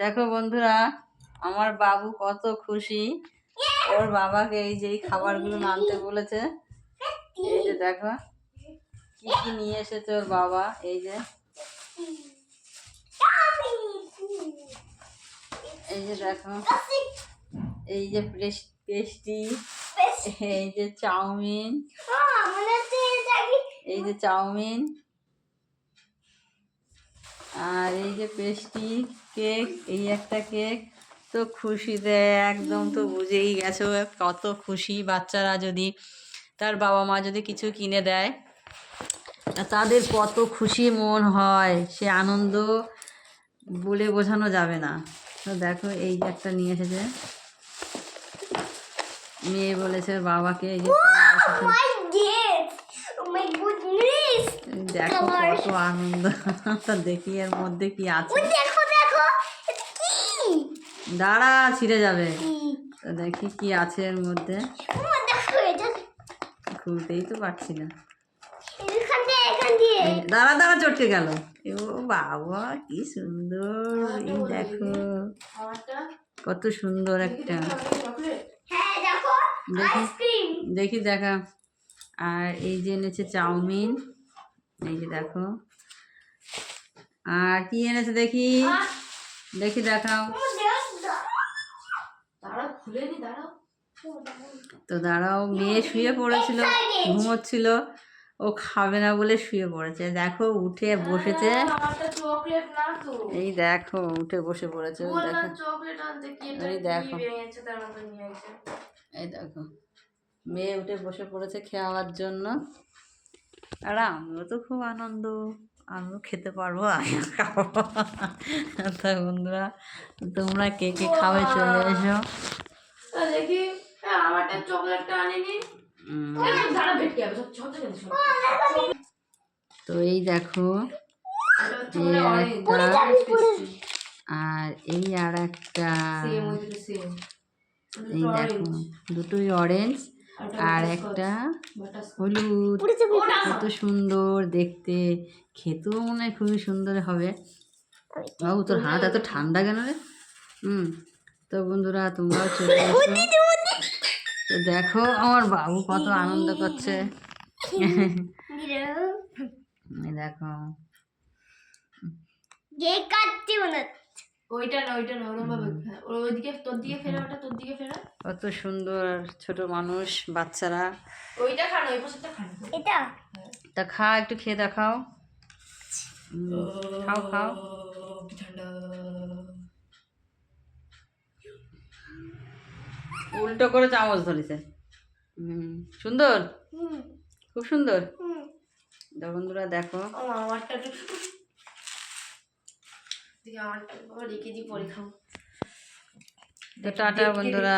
দেখো বন্ধুরা আমার বাবু কত খুশি। ওর বাবাকে এই যে এই খাবারগুলো আনতে বলেছে। এই যে দেখো কি কি নিয়ে এসেছে ওর বাবা এই যে। এই যে দেখো এই যে পেস্টি এই যে চাউমিন এই যে চাউমিন। আর এই যে পেস্টি কেক, এই একটা কেক, তো খুশিতে একদম তো বুঝেই গেছো, কত খুশি বাচ্চারা যদি, তার বাবা মা যদি কিছু কিনে দেয়। তাদের কত খুশি মন হয়, সে আনন্দ বলে বোঝানো যাবে না। তো দেখো, এই যে একটা নিয়ে এসেছে। মেয়ে বলেছে বাবাকে, এই যে দেখো কত আনন্দ। তা দেখি এর মধ্যে কি আছে। দাঁড়া ছিঁড়ে যাবে। তো দেখি কি আছে এর মধ্যে। খুলতেই তো পারছি না। দাঁড়া দাঁড়া চটকে গেল। ও বাবা কি সুন্দর। এই দেখো। কত সুন্দর একটা। দেখি দেখি দেখা। আর এই যে এনেছে চাউমিন। এই যে দেখো। আর কি এনেছে দেখি? দেখি দেখাও। তো দাঁড়াও মেয়ে শুয়ে পড়েছিল ঘুমোচ্ছিল। ও খাবে না বলে শুয়ে পড়েছে। দেখো উঠে বসেছে। তো এই দেখো উঠে বসে পড়েছে। এই দেখো। এই দেখো মেয়ে উঠে বসে পড়েছে খাওয়ার জন্য। আর আমিও তো খুব আনন্দ। আমিও খেতে পারব আমিও খাব তা বন্ধুরা তোমরা কে কে খাবে চলে এসো। দেখি আমারটা চকলেটটা আনিনি। তো এই দেখো এই একটা আর এই আর একটা। এই দেখো দুটোই অরেঞ্জ আর একটা হলুদ কত সুন্দর দেখতে। খেতেও মনে হয় খুবই সুন্দর হবে। বাবু তোর হাত এত ঠান্ডা কেন রে? হুম তো বন্ধুরা তোমরাও চলে এসো। তো দেখো আমার বাবু কত আনন্দ করছে। দেখো। ওইটা না ওইটা না ওরম ভাবে ওইদিকে তোর দিকে ফেরা ওটা তোর দিকে ফেরা কত সুন্দর ছোট মানুষ বাচ্চারা। ওইটা খানো ওই পাশেরটা খানো তা খা একটু খেয়ে দেখাও। খাও খাও। ঠান্ডা। উল্টো করে চামচ ধরেছে। হুম সুন্দর? খুব সুন্দর? বন্ধুরা দেখো। আমারটা একটু আমারটা রেখে দিই পরে খাও তো টাটা বন্ধুরা।